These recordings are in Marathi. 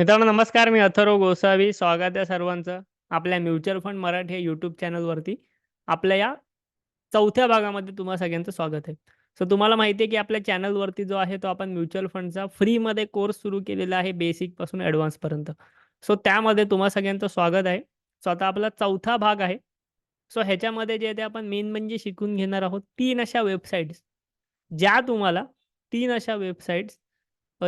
मित्रांनो नमस्कार. मी अथर्व गोसावी. स्वागत आहे सर्वांचं आपल्या म्युच्युअल फंड मराठी या यूट्यूब चॅनलवरती. आपल्या या चौथ्या भागामध्ये तुम्हाला सगळ्यांचं स्वागत आहे. सो तुम्हाला माहिती आहे, की आपल्या चॅनलवरती जो आहे तो आपण म्युच्युअल फंडचा फ्रीमध्ये कोर्स सुरू केलेला आहे बेसिकपासून ॲडव्हान्सपर्यंत. सो त्यामध्ये तुम्हा सगळ्यांचं स्वागत आहे. सो आता आपला चौथा भाग आहे. सो ह्याच्यामध्ये जे ते आपण मेन म्हणजे शिकून घेणार आहोत तीन अशा वेबसाईट्स, ज्या तुम्हाला तीन अशा वेबसाईट्स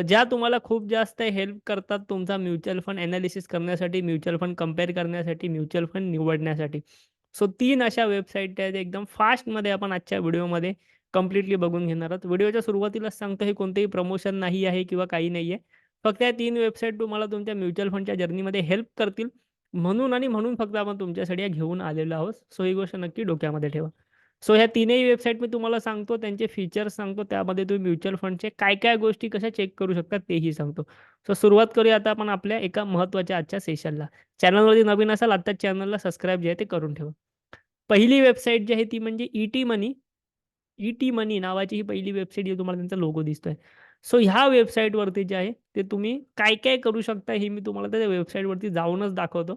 ज्या तुम्हाला खूप जास्त हेल्प करतात तुमचा म्युच्युअल फंड अनालिसिस करण्यासाठी, म्युच्युअल फंड कंपेअर करण्यासाठी, म्युच्युअल फंड निवडण्यासाठी. सो तीन अशा वेबसाईट आहेत एकदम फास्टमध्ये आपण आजच्या व्हिडिओमध्ये कम्प्लिटली बघून घेणार आहोत. व्हिडिओच्या सुरुवातीलाच सांगतो हे कोणतेही प्रमोशन नाही आहे किंवा काही नाही आहे. फक्त या तीन वेबसाईट तुम्हाला तुमच्या म्युच्युअल फंडच्या जर्नीमध्ये हेल्प करतील म्हणून आणि म्हणून फक्त आपण तुमच्यासाठी घेऊन आलेलो आहोत. सो ही गोष्ट नक्की डोक्यामध्ये ठेवा. सो ह्या तीनही वेबसाईट मी तुम्हाला सांगतो, त्यांचे फीचर्स सांगतो, त्यामध्ये तुम्ही म्युच्युअल फंडचे काय-काय गोष्टी कशा चेक करू शकता तेही सांगतो. सो सुरुवात करूया आता आपण आपल्या एका महत्त्वाच्या आजच्या सेशनला. चॅनलवरती नवीन असाल आता चॅनलला सबस्क्राईब जे आहे ते करून ठेवा. पहिली वेबसाईट जी आहे ती म्हणजे ईटी मनी. ईटी मनी नावाची ही पहिली वेबसाईट जी तुम्हाला त्यांचा लोगो दिसतोय. सो ह्या वेबसाईटवरती जे आहे ते तुम्ही काय-काय करू शकता हे मी तुम्हाला त्या वेबसाईटवरती जाऊनच दाखवतो.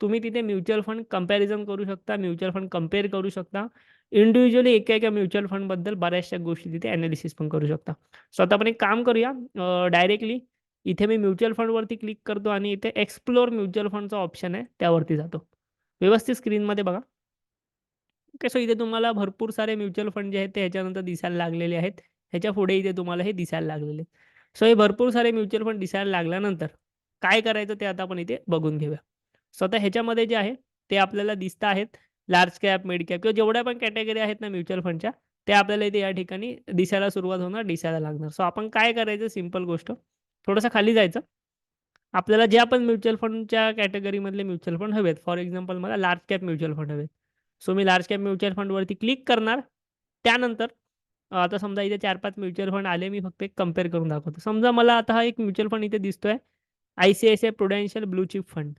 तुम्ही तिथे म्युच्युअल फंड कंपॅरिझन करू शकता, म्युच्युअल फंड कंपेअर करू शकता. इंडिव्हिज्युअली एका-एका म्युच्युअल फंडबद्दल बऱ्याचशा गोष्टी तिथे अनालिसिस पण करू शकता. सो आता आपण एक काम करूया डायरेक्टली इथे मी म्युच्युअल फंडवरती क्लिक करतो आणि इथे एक्सप्लोर म्युच्युअल फंडचा ऑप्शन आहे त्यावरती जातो. व्यवस्थित स्क्रीनमध्ये बघा. ओके. सो इथे तुम्हाला भरपूर सारे म्युच्युअल फंड जे आहेत ते ह्याच्यानंतर दिसायला लागलेले आहेत. ह्याच्या पुढे इथे तुम्हाला हे दिसायला लागलेले आहेत. सो हे भरपूर सारे म्युच्युअल फंड दिसायला लागल्यानंतर काय करायचं ते आता आपण इथे बघून घेऊया. सो आता ह्याच्यामध्ये जे आहे ते आपल्याला दिसत आहेत लार्ज कॅप, मिड कॅप किंवा जेवढ्या पण कॅटेगरी आहेत ना म्युच्युअल फंडच्या ते आपल्याला इथे या ठिकाणी दिसायला सुरुवात होणार, दिसायला लागणार. सो आपण काय करायचं सिंपल गोष्ट थोडंसं खाली जायचं. आपल्याला ज्या पण म्युच्युअल फंडच्या कॅटेगरीमधले म्युच्युअल फंड हवेत. फॉर एक्झाम्पल मला लार्ज कॅप म्युच्युअल फंड हवेत. सो मी लार्ज कॅप म्युच्युअल फंडवरती क्लिक करणार. त्यानंतर आता समजा इथे 4-5 म्युच्युअल फंड आले. मी फक्त एक कंपेअर करून दाखवतो. समजा मला आता हा एक म्युच्युअल फंड इथे दिसतोय. I C I C I prudential blue chip fund.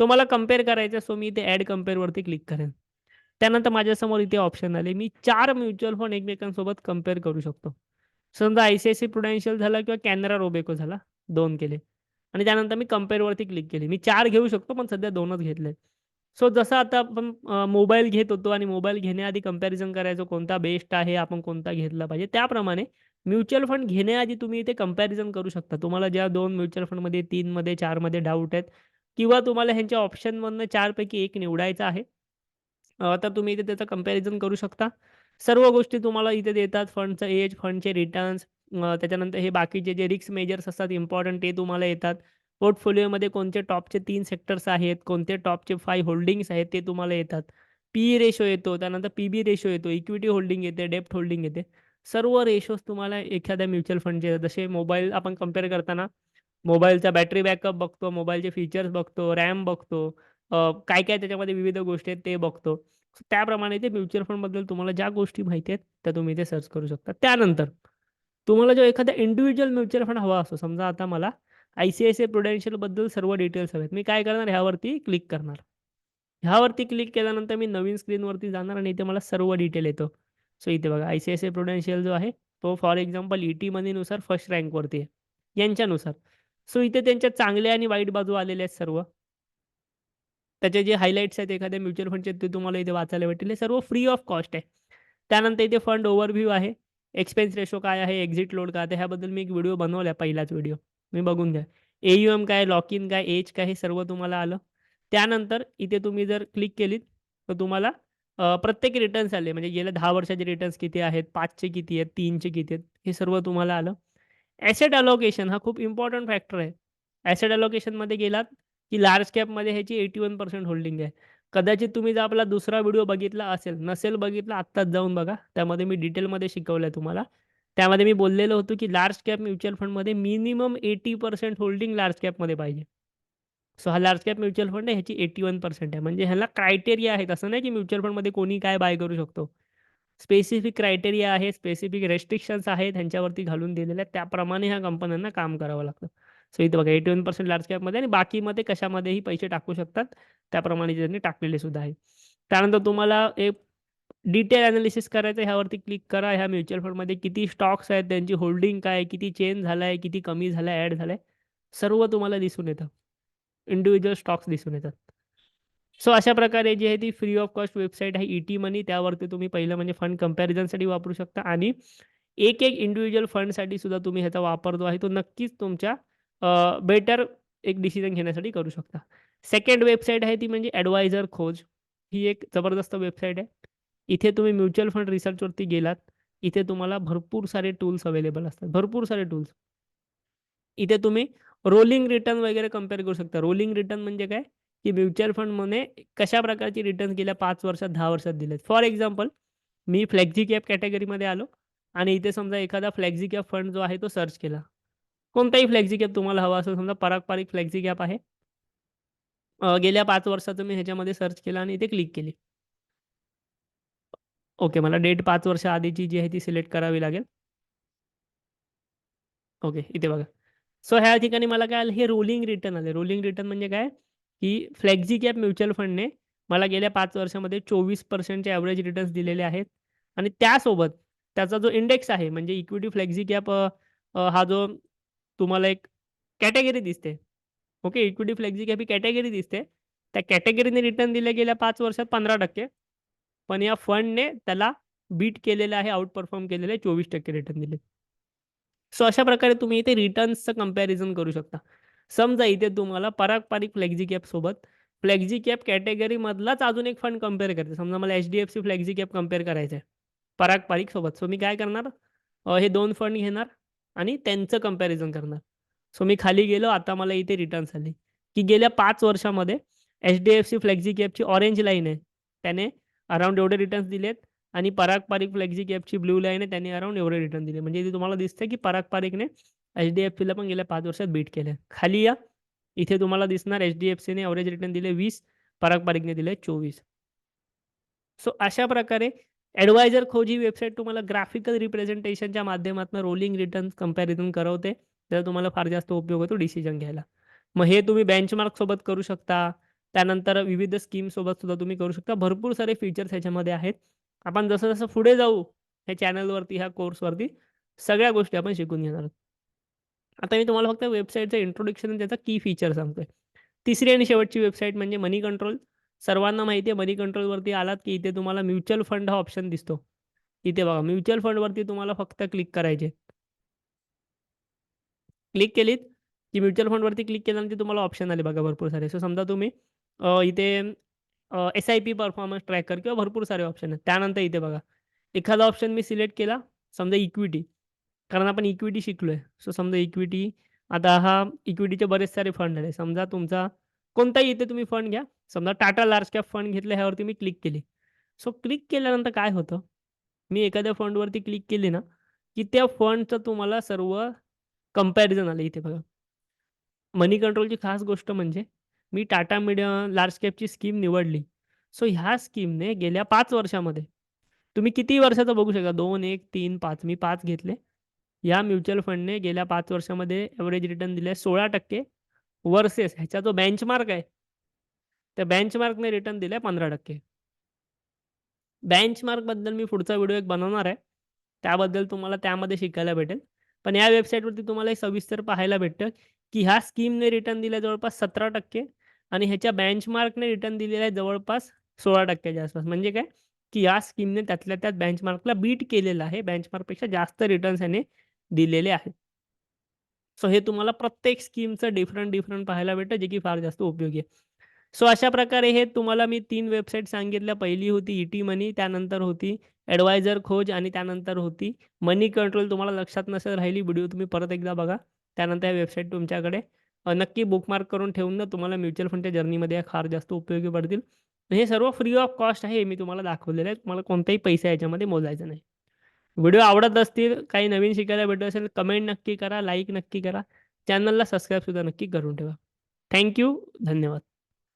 तो मला कंपेअर करायचा सो मी इथे ॲड कम्पेअरवरती क्लिक करेन. त्यानंतर माझ्यासमोर इथे ऑप्शन आले. मी चार म्युच्युअल फंड एकमेकांसोबत कंपेअर करू शकतो. समजा आयसीआयसी प्रुडेन्शियल झाला किंवा कॅनरा रोबेको झाला. दोन केले आणि त्यानंतर मी कम्पेअरवरती क्लिक केली. मी चार घेऊ शकतो पण सध्या दोनच घेतले सो जसं आता आपण मोबाईल घेत होतो आणि मोबाईल घेण्याआधी कंपॅरिझन करायचो कोणता बेस्ट आहे, आपण कोणता घेतला पाहिजे. त्याप्रमाणे म्युच्युअल फंड घेण्याआधी तुम्ही इथे कंपॅरिझन करू शकता. तुम्हाला ज्या दोन म्युच्युअल फंडमध्ये, तीनमध्ये चारमध्ये डाऊट आहेत किंवा तुम्हाला ह्यांच्या ऑप्शनमधनं चारपैकी एक निवडायचा आहे. आता तर तुम्ही इथे त्याचं कंपॅरिझन करू शकता. सर्व गोष्टी तुम्हाला इथे देतात. फंडचं एज, फंडचे रिटर्न्स त्याच्यानंतर हे बाकीचे जे रिक्स मेजर्स असतात इम्पॉर्टंट ते तुम्हाला येतात. पोर्टफोलिओमध्ये कोणते टॉपचे तीन सेक्टर्स आहेत, कोणते टॉपचे फाय होल्डिंग्स आहेत ते तुम्हाला येतात. पी रेशो येतो, त्यानंतर पी-बी रेशो येतो, इक्विटी होल्डिंग येते, डेप्ट होल्डिंग येते. सर्व रेशोज तुम्हाला एखाद्या म्युच्युअल फंडचे जसे मोबाईल आपण कंपेअर करताना मोबाईलचा बॅटरी बॅकअप बघतो, मोबाईलचे फीचर्स बघतो, रॅम बघतो, अ, काय-काय त्याच्यामध्ये विविध गोष्टी आहेत ते बघतो. त्याप्रमाणे ते म्युच्युअल फंडबद्दल तुम्हाला ज्या गोष्टी माहिती आहेत त्या तुम्ही इथे सर्च करू शकता. त्यानंतर तुम्हाला जो एखादा इंडिव्हिज्युअल म्युच्युअल फंड हवा असतो. समजा आता मला आय-सी-आय-सी-आय प्रुडेन्शियलबद्दल सर्व डिटेल्स हवेत. मी काय करणार ह्यावरती क्लिक करणार. ह्यावरती क्लिक केल्यानंतर मी नवीन स्क्रीनवरती जाणार आणि इथे मला सर्व डिटेल येतो. सो इथे बघा आय-सी-आय-सी-आय प्रुडेन्शियल जो आहे तो फॉर एक्झाम्पल ई-टी मनीनुसार फर्स्ट रँकवरती आहे. यांच्यानुसार. सो इथे त्यांच्या चांगल्या आणि वाईट बाजू आलेल्या आहेत सर्व. त्याचे जे हायलाईट्स आहेत एखाद्या म्युच्युअल फंडचे ते तुम्हाला इथे वाचायला भेटतील. हे सर्व फ्री ऑफ कॉस्ट आहे. त्यानंतर इथे फंड ओव्हरव्ह्यू आहे. एक्सपेन्स रेशो काय आहे, एक्झिट लोड काय आहे, ह्याबद्दल मी एक व्हिडिओ बनवला पहिलाच व्हिडिओ. मी बघून घ्या. ए-यू-एम काय, लॉक इन काय, एज काय हे सर्व तुम्हाला आलं. त्यानंतर इथे तुम्ही जर क्लिक केलीत तर तुम्हाला प्रत्येक रिटर्न्स आले म्हणजे गेल्या दहा वर्षाचे रिटर्न्स किती आहेत, पाचचे किती आहेत, तीनचे किती आहेत, हे सर्व तुम्हाला आलं. ॲसेट अलोकेशन हा खूप इम्पॉर्टंट फॅक्टर आहे. ॲसेट अलोकेशनमध्ये गेलात की लार्ज कॅपमध्ये ह्याची 81% होल्डिंग आहे. कदाचित तुम्ही जर आपला दुसरा व्हिडिओ बघितला असेल, नसेल बघितला आत्ताच जाऊन बघा. त्यामध्ये मी डिटेलमध्ये शिकवलंय तुम्हाला. त्यामध्ये मी बोललेलो होतो की लार्ज कॅप म्युच्युअल फंडमध्ये मिनिमम 80% होल्डिंग लार्ज कॅपमध्ये पाहिजे. सो हा लार्ज कॅप म्युच्युअल फंड आहे ह्याची 81% आहे. म्हणजे ह्याला क्रायटेरिया आहेत. असं नाही की म्युच्युअल फंडमध्ये कोणी काय बाय करू शकतो. स्पेसिफिक क्रायटेरिया आहे, स्पेसिफिक रेस्ट्रिक्शन्स आहेत ह्यांच्यावरती घालून दिलेल्या आहेत. त्याप्रमाणे ह्या कंपन्यांना काम करावं लागतं. सो इथे बघा 81% लार्ज कॅपमध्ये आणि बाकीमध्ये कशामध्येही पैसे टाकू शकतात. त्याप्रमाणे त्यांनी टाकलेले सुद्धा आहे. त्यानंतर तुम्हाला एक डिटेल अनालिसिस करायचं ह्यावरती क्लिक करा. ह्या म्युच्युअल फंडमध्ये किती स्टॉक्स आहेत, त्यांची होल्डिंग काय किती चेंज झालाय, किती कमी झालाय, ॲड झालाय. सर्व तुम्हाला दिसून येतं इंडिव्हिज्युअल स्टॉक्स दिसून येतात सो अशा प्रकारे जी आहे ती फ्री ऑफ कॉस्ट वेबसाईट आहे ई टी मनी त्यावरती तुम्ही पहिलं म्हणजे फंड कम्पॅरिझनसाठी वापरू शकता आणि एक एक इंडिव्हिज्युअल फंडसाठी सुद्धा तुम्ही ह्याचा वापर जो आहे तो नक्कीच तुमच्या बेटर एक डिसिजन घेण्यासाठी करू शकता. सेकंड वेबसाईट आहे ती म्हणजे ॲडवायझर खोज ही एक जबरदस्त वेबसाईट आहे. इथे तुम्ही म्युच्युअल फंड रिसर्चवरती गेलात इथे तुम्हाला भरपूर सारे टूल्स अवेलेबल असतात. भरपूर सारे टूल्स इथे तुम्ही रोलिंग रिटर्न वगैरे कंपेअर करू शकता. रोलिंग रिटर्न म्हणजे काय? की म्युच्युअल फंडमध्ये कशा प्रकारची रिटर्न गेल्या पाच वर्षात दहा वर्षात दिलेत. फॉर एक्झाम्पल मी फ्लॅक्झी कॅप कॅटेगरीमध्ये आलो आणि इथे समजा एखादा फ्लॅक्झी कॅप फंड जो आहे तो सर्च केला. कोणताही फ्लेक्झी कॅप तुम्हाला हवा असेल समजा पारंपरिक फ्लेक्झी कॅप आहे. गेल्या पाच वर्षाचं मी ह्याच्यामध्ये सर्च केलं आणि इथे क्लिक केली. ओके मला डेट पाच वर्ष आधीची जी आहे ती सिलेक्ट करावी लागेल. ओके इथे बघा. सो ह्या ठिकाणी मला काय आलं? हे रोलिंग रिटर्न आले. रोलिंग रिटर्न म्हणजे काय? की फ्लेक्झी कॅप म्युच्युअल फंडने मला गेल्या पाच वर्षामध्ये चोवीस पर्सेंटचे ॲव्हरेज रिटर्न्स दिलेले आहेत. आणि त्यासोबत त्याचा जो इंडेक्स आहे म्हणजे इक्विटी फ्लेक्झी कॅप हा जो तुम्हाला एक कॅटेगरी दिसते. ओके इक्विटी फ्लेक्झी कॅप ही कॅटेगरी दिसते. त्या कॅटेगरीने रिटर्न दिले गेल्या पाच वर्षात पंधरा टक्के. पण या फंडने त्याला बीट केलेलं आहे आउट परफॉर्म केलेलं आहे चोवीस टक्के रिटर्न दिले. सो अशा प्रकारे तुम्ही इथे रिटर्न्सचं कंपॅरिझन करू शकता. समजा इथे तुम्हाला पारंपरिक फ्लेक्झी कॅप सोबत फ्लेक्झी कॅप कॅटेगरीमधलाच अजून एक फंड कंपेअर करते. समजा मला H D F C flexi cap compare करायचं आहे पारंपरिक सोबत. सो मी काय करणार? हे दोन फंड घेणार. आणि त्यांचं कंपॅरिझन करणार. सो मी खाली गेलो आता मला इथे रिटर्न्स आली. की गेल्या पाच वर्षामध्ये H D F C flexi कॅपची orange line आहे. त्याने अराउंड एवढे रिटर्न्स दिलेत आणि पारंपरिक फ्लेक्झी कॅपची ब्ल्यू लाईन आहे त्यांनी अराउंड एवढे रिटर्न दिले. म्हणजे इथे तुम्हाला दिसतं की पराग पारिकने एच डी एफ सीला पण गेल्या पाच वर्षात बीट केलं खाली या. इथे तुम्हाला दिसणार एच डी एफ सीने एव्हरेज रिटर्न दिले वीस पारंपरिकने दिले चोवीस. सो अशा प्रकारे ॲडवायझर खोजी वेबसाईट तुम्हाला ग्राफिकल रिप्रेझेंटेशनच्या माध्यमातून रोलिंग रिटर्न कंपॅरिझन करवते. त्याचा तुम्हाला फार जास्त उपयोग होतो डिसिजन घ्यायला. मग हे तुम्ही बेंचमार्क सोबत करू शकता. त्यानंतर विविध स्कीम सोबत सुद्धा तुम्ही करू शकता. भरपूर सारे फीचर्स ह्याच्यामध्ये आहेत. आपण जसं जसं पुढे जाऊ ह्या चॅनलवरती ह्या कोर्सवरती सगळ्या गोष्टी आपण शिकून घेणार आहोत. आता मी तुम्हाला फक्त वेबसाईटचं इंट्रोडक्शन त्याचा की फीचर सांगतोय. तिसरी आणि शेवटची वेबसाईट म्हणजे मनी कंट्रोल सर्वांना माहिती आहे मनी कंट्रोलवरती आलात की इथे तुम्हाला म्युच्युअल फंड हा ऑप्शन दिसतो. इथे बघा म्युच्युअल फंडवरती तुम्हाला फक्त क्लिक करायचे. क्लिक केलीत की म्युच्युअल फंडवरती क्लिक केल्यानंतर तुम्हाला ऑप्शन आले बघा भरपूर सारे. सो समजा तुम्ही इथे S I P performance tracker किंवा भरपूर सारे ऑप्शन आहेत. त्यानंतर इथे बघा एखादा ऑप्शन मी सिलेक्ट केला समजा इक्विटी कारण आपण इक्विटी शिकलो आहे सो समजा इक्विटी आता हा इक्विटीचे बरेच सारे फंड आहे समजा तुमचा कोणताही इथे तुम्ही फंड घ्या. समजा टाटा लार्ज कॅप फंड घेतला ह्यावरती मी क्लिक केली. सो क्लिक केल्यानंतर काय होतं? मी एखाद्या फंडवरती क्लिक केली ना की त्या फंडचं तुम्हाला सर्व कंपॅरिझन आलं इथे बघा. मनी कंट्रोलची खास गोष्ट म्हणजे मी टाटा मिडियम लार्ज कॅपची स्कीम निवडली. सो ह्या स्कीमने गेल्या पाच वर्षामध्ये तुम्ही किती वर्षाचं बघू शकता? दोन एक तीन पाच. मी पाच घेतले. या म्युच्युअल फंडने गेल्या पाच वर्षामध्ये ॲव्हरेज रिटर्न दिले सोळा टक्के. वर्सेस ह्याचा जो बेंचमार्क आहे त्या बेंचमार्कने रिटर्न दिलाय पंधरा टक्के. बेंचमार्कबद्दल मी पुढचा व्हिडिओ एक बनवणार आहे. त्याबद्दल तुम्हाला त्यामध्ये शिकायला भेटेल. पण या वेबसाईटवरती तुम्हाला एक सविस्तर पाहायला भेटतं की ह्या स्कीमने रिटर्न दिले जवळपास सतरा टक्के आणि ह्याच्या बेंचमार्कने रिटर्न दिलेला आहे जवळपास सोळा टक्क्याच्या आसपास. म्हणजे काय? की या स्कीमने त्यातल्या त्यात बेंचमार्कला बीट केलेलं आहे. बेंचमार्कपेक्षा जास्त रिटर्न्स याने दिलेले आहेत. सो हे तुम्हाला प्रत्येक स्कीमचं डिफरंट डिफरंट पाहायला भेटतं जे की फार जास्त उपयोगी आहे. सो अशा प्रकारे हे तुम्हाला मी तीन वेबसाईट सांगितल्या. पहिली होती ई टी मनी त्यानंतर होती ॲडवायझर खोज आणि त्यानंतर होती मनी कंट्रोल तुम्हाला लक्षात नसेल राहिली व्हिडिओ तुम्ही परत एकदा बघा. त्यानंतर या वेबसाईट तुमच्याकडे नक्की बुकमार्क करून ठेवून ना तुम्हाला म्युच्युअल फंडच्या जर्नीमध्ये फार जास्त उपयोगी पडतील. हे सर्व फ्री ऑफ कॉस्ट आहे मी तुम्हाला दाखवलेलं आहे. तुम्हाला कोणताही पैसा याच्यामध्ये मोजायचा नाही. व्हिडिओ आवडत असतील काही नवीन शिकायला भेटत असेल कमेंट नक्की करा लाईक नक्की करा. चॅनलला सबस्क्राईबसुद्धा नक्की करून ठेवा. थँक्यू धन्यवाद.